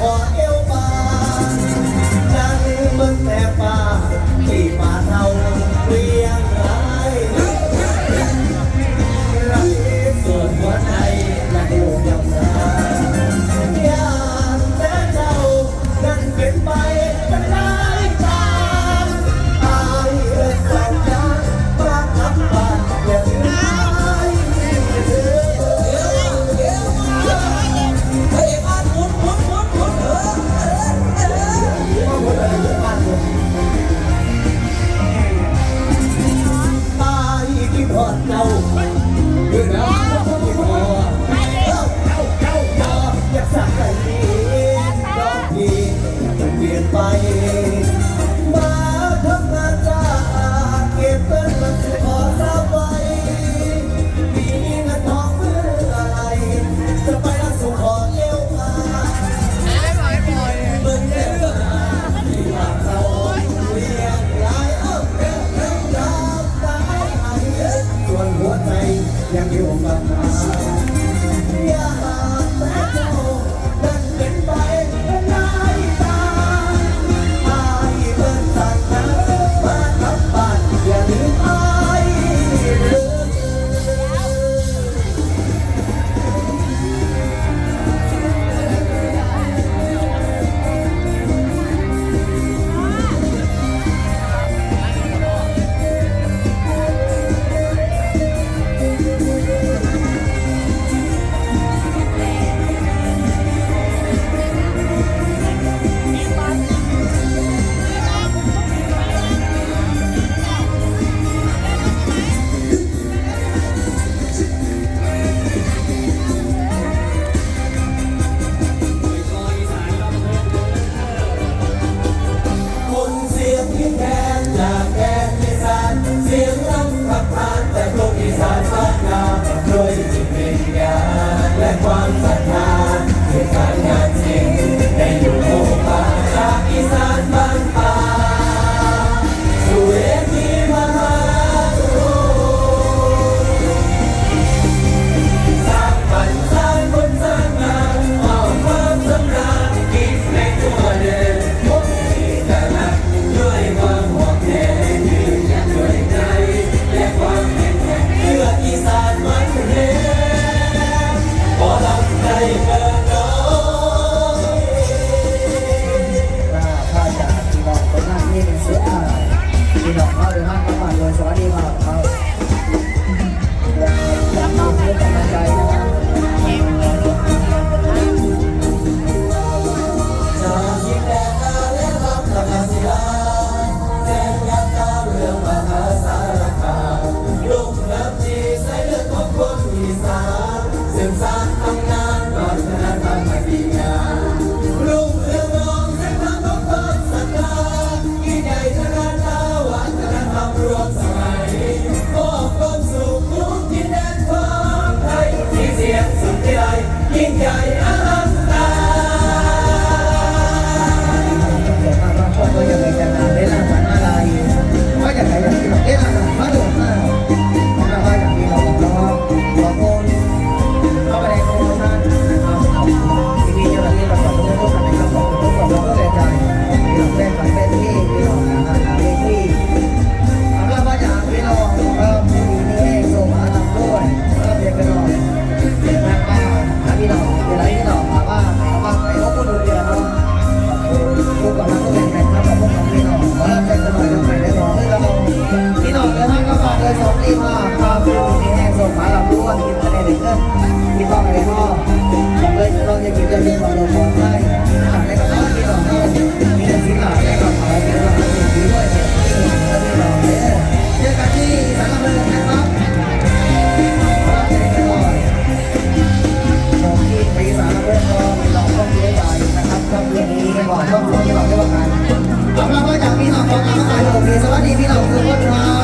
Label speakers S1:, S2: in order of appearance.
S1: are Good night. ใหญ่ยิ่งใหญ่อลัง อนต้องคนที่เราเลือกกันสำหรับว่าจากพี่น้อ
S2: งของ
S1: เราทั้งหลา
S2: ยผมมีสวัสดีพี่น้องทุกคนครับ